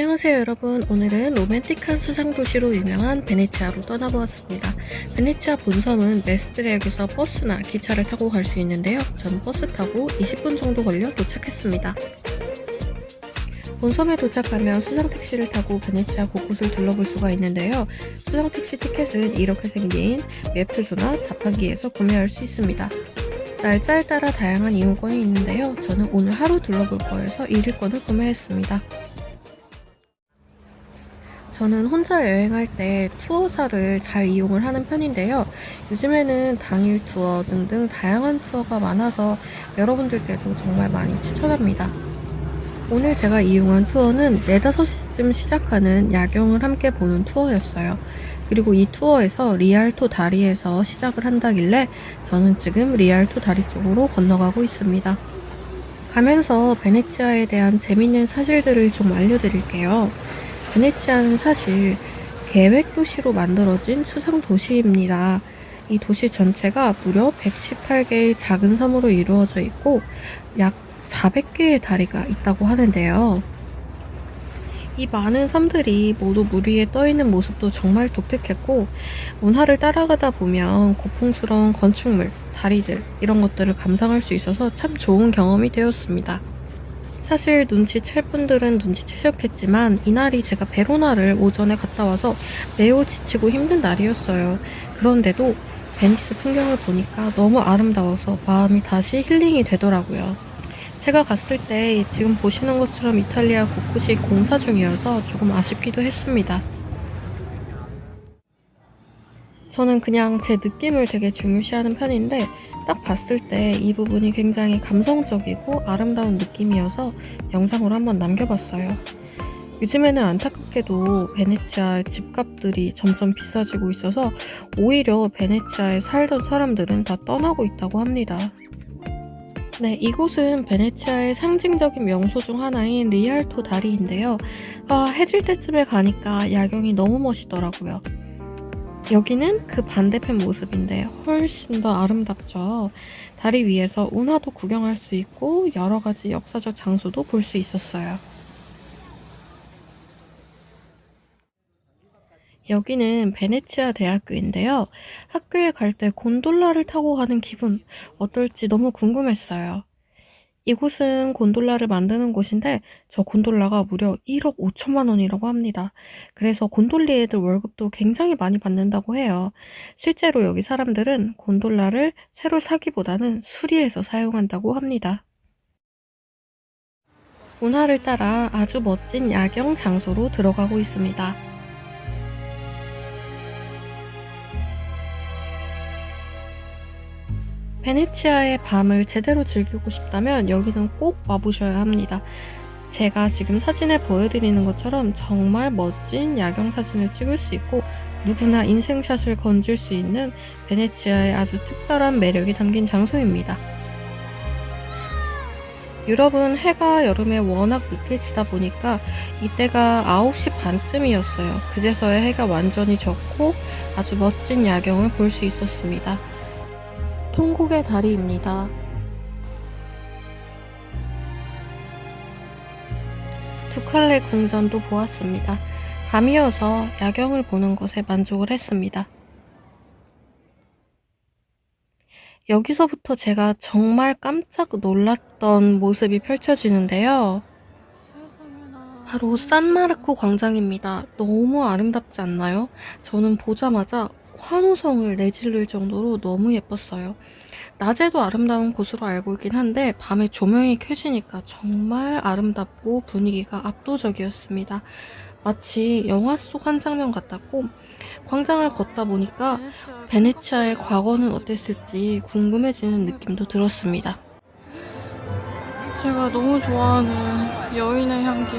안녕하세요 여러분. 오늘은 로맨틱한 수상도시로 유명한 베네치아로 떠나보았습니다. 베네치아 본섬은 메스트레역에서 버스나 기차를 타고 갈 수 있는데요. 저는 버스 타고 20분 정도 걸려 도착했습니다. 본섬에 도착하면 수상택시를 타고 베네치아 곳곳을 둘러볼 수가 있는데요. 수상택시 티켓은 이렇게 생긴 웹표조나 자판기에서 구매할 수 있습니다. 날짜에 따라 다양한 이용권이 있는데요. 저는 오늘 하루 둘러볼 거여서 1일권을 구매했습니다 저는 혼자 여행할 때 투어사를 잘 이용을 하는 편인데요. 요즘에는 당일 투어 등등 다양한 투어가 많아서 여러분들께도 정말 많이 추천합니다. 오늘 제가 이용한 투어는 4, 5시쯤 시작하는 야경을 함께 보는 투어였어요. 그리고 이 투어에서 리알토 다리에서 시작을 한다길래 저는 지금 리알토 다리 쪽으로 건너가고 있습니다. 가면서 베네치아에 대한 재밌는 사실들을 좀 알려드릴게요. 베네치아는 사실 계획 도시로 만들어진 수상 도시입니다. 이 도시 전체가 무려 118개의 작은 섬으로 이루어져 있고 약 400개의 다리가 있다고 하는데요. 이 많은 섬들이 모두 물 위에 떠 있는 모습도 정말 독특했고 운하를 따라가다 보면 고풍스러운 건축물, 다리들 이런 것들을 감상할 수 있어서 참 좋은 경험이 되었습니다. 사실 눈치챌 분들은 눈치채셨겠지만 이날이 제가 베로나를 오전에 갔다 와서 매우 지치고 힘든 날이었어요. 그런데도 베니스 풍경을 보니까 너무 아름다워서 마음이 다시 힐링이 되더라고요. 제가 갔을 때 지금 보시는 것처럼 이탈리아 곳곳이 공사 중이어서 조금 아쉽기도 했습니다. 저는 그냥 제 느낌을 되게 중요시하는 편인데 딱 봤을 때 이 부분이 굉장히 감성적이고 아름다운 느낌이어서 영상으로 한번 남겨봤어요. 요즘에는 안타깝게도 베네치아 집값들이 점점 비싸지고 있어서 오히려 베네치아에 살던 사람들은 다 떠나고 있다고 합니다. 네, 이곳은 베네치아의 상징적인 명소 중 하나인 리알토 다리인데요. 아, 해질 때쯤에 가니까 야경이 너무 멋있더라고요. 여기는 그 반대편 모습인데 훨씬 더 아름답죠. 다리 위에서 운하도 구경할 수 있고 여러 가지 역사적 장소도 볼 수 있었어요. 여기는 베네치아 대학교인데요. 학교에 갈 때 곤돌라를 타고 가는 기분 어떨지 너무 궁금했어요. 이곳은 곤돌라를 만드는 곳인데 저 곤돌라가 무려 1억 5천만 원이라고 합니다. 그래서 곤돌리 애들 월급도 굉장히 많이 받는다고 해요. 실제로 여기 사람들은 곤돌라를 새로 사기보다는 수리해서 사용한다고 합니다. 운하를 따라 아주 멋진 야경 장소로 들어가고 있습니다. 베네치아의 밤을 제대로 즐기고 싶다면 여기는 꼭 와보셔야 합니다. 제가 지금 사진에 보여드리는 것처럼 정말 멋진 야경 사진을 찍을 수 있고 누구나 인생샷을 건질 수 있는 베네치아의 아주 특별한 매력이 담긴 장소입니다. 유럽은 해가 여름에 워낙 늦게 지다 보니까 이때가 9시 반쯤이었어요. 그제서야 해가 완전히 졌고 아주 멋진 야경을 볼 수 있었습니다. 통곡의 다리입니다. 두칼레 궁전도 보았습니다. 밤이어서 야경을 보는 것에 만족을 했습니다. 여기서부터 제가 정말 깜짝 놀랐던 모습이 펼쳐지는데요. 바로 산마르코 광장입니다. 너무 아름답지 않나요? 저는 보자마자 환호성을 내지를 정도로 너무 예뻤어요. 낮에도 아름다운 곳으로 알고 있긴 한데 밤에 조명이 켜지니까 정말 아름답고 분위기가 압도적이었습니다. 마치 영화 속 한 장면 같았고 광장을 걷다 보니까 베네치아의 과거는 어땠을지 궁금해지는 느낌도 들었습니다. 제가 너무 좋아하는 여인의 향기.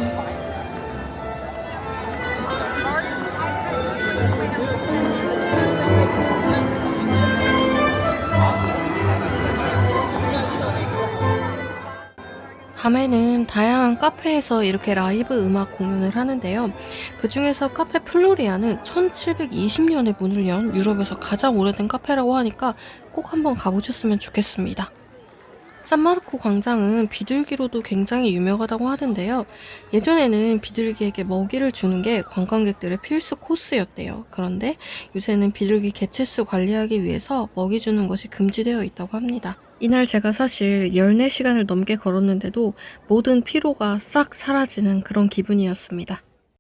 밤에는 다양한 카페에서 이렇게 라이브 음악 공연을 하는데요. 그 중에서 카페 플로리아는 1720년에 문을 연 유럽에서 가장 오래된 카페라고 하니까 꼭 한번 가보셨으면 좋겠습니다. 산마르코 광장은 비둘기로도 굉장히 유명하다고 하는데요. 예전에는 비둘기에게 먹이를 주는 게 관광객들의 필수 코스였대요. 그런데 요새는 비둘기 개체수 관리하기 위해서 먹이 주는 것이 금지되어 있다고 합니다. 이날 제가 사실 14시간을 넘게 걸었는데도 모든 피로가 싹 사라지는 그런 기분이었습니다.